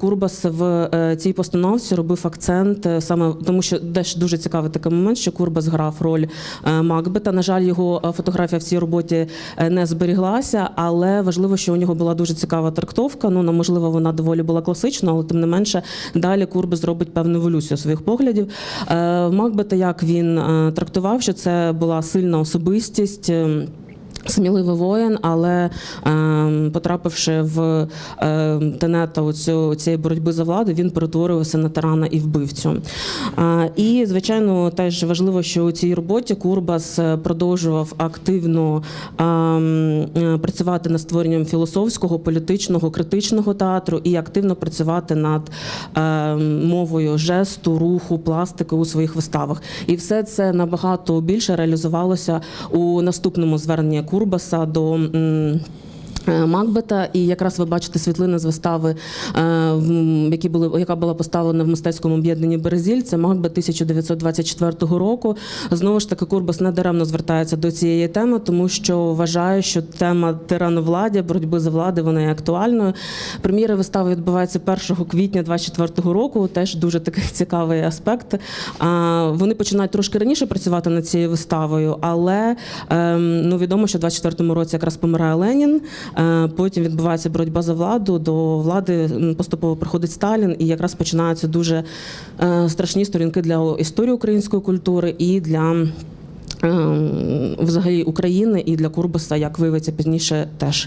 Курбас в е, цій постановці робив акцент е, саме тому, що теж дуже цікавий такий момент, що Курбас грав роль е, Макбета. На жаль, його фотографія в цій роботі не зберіглася, але важливо, що у нього була дуже цікава трактовка. Ну, можливо, вона доволі була класична, але тим не менше далі Курбас зробить певну еволюцію своїх поглядів. Макбета як він трактував, що це була сильна особистість. Сміливий воїн, але е, потрапивши в е, тенета оцю, цієї боротьби за владу, він перетворювався на тирана і вбивцю. Е, і, звичайно, теж важливо, що у цій роботі Курбас е, продовжував активно е, е, працювати над створенням філософського, політичного, критичного театру і активно працювати над е, мовою жесту, руху, пластики у своїх виставах. І все це набагато більше реалізувалося у наступному зверненні Курбаса до. Е, Макбета, і якраз ви бачите світлини з вистави, е, які були, яка була поставлена в мистецькому об'єднанні Березіль. Це Макбет 1924 року. Знову ж таки, Курбас не даремно звертається до цієї теми, тому що вважає, що тема тирановладдя, боротьби за влади, вона є актуальною. Прем'єра вистави відбувається 1 квітня 24 року. Теж дуже такий цікавий аспект. Вони починають трошки раніше працювати над цією виставою, але ем, ну відомо, що в 24-му році якраз помирає Ленін. Е, Потім відбувається боротьба за владу. До влади поступово приходить Сталін, і якраз починаються дуже е, страшні сторінки для історії української культури і для. ем, Взагалі України і для Курбаса, як виявиться пізніше, теж